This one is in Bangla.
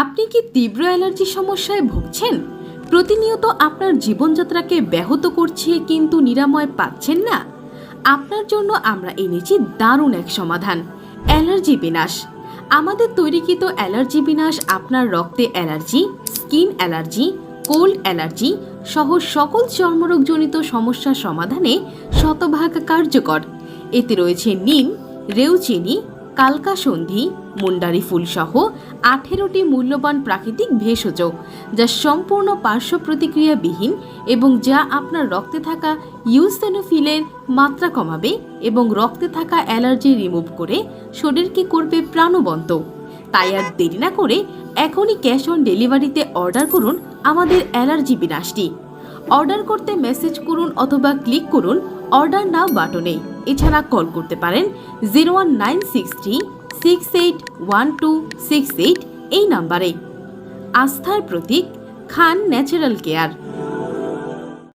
আপনি কি তীব্র অ্যালার্জি সমস্যায় ভুগছেন? প্রতিনিয়ত আপনার জীবনযাত্রাকে ব্যাহত করছে কিন্তু নিরাময় পাচ্ছেন না। আপনার জন্য আমরা এনেছি দারুণ এক সমাধান, অ্যালার্জি বিনাশ। আমাদের তৈরিকৃত অ্যালার্জি বিনাশ আপনার রক্তে allergy, skin allergy, cold allergy সহ সকল চর্মরোগজনিত সমস্যার সমাধানে শতভাগ কার্যকর। এতে রয়েছে নিম, রেউচিনি কালকাসন্ধি মুন্ডারি ফুল সহ আঠেরোটি মূল্যবান প্রাকৃতিক ভেষজ, যা সম্পূর্ণ পার্শ্ব প্রতিক্রিয়াবিহীন এবং যা আপনার রক্তে থাকা ইউসেনোফিলের মাত্রা কমাবে এবং রক্তে থাকা অ্যালার্জি রিমুভ করে শরীরকে করবে প্রাণবন্ত। তাই আর দেরি না করে এখনই ক্যাশ অন ডেলিভারিতে অর্ডার করুন আমাদের অ্যালার্জি বিনাশটি। অর্ডার করতে মেসেজ করুন অথবা ক্লিক করুন অর্ডার নাও বাটনে। এছাড়া কল করতে পারেন zero one nine six eight one two six eight এই নাম্বারে আস্থার প্রতীক খান ন্যাচারাল কেয়ার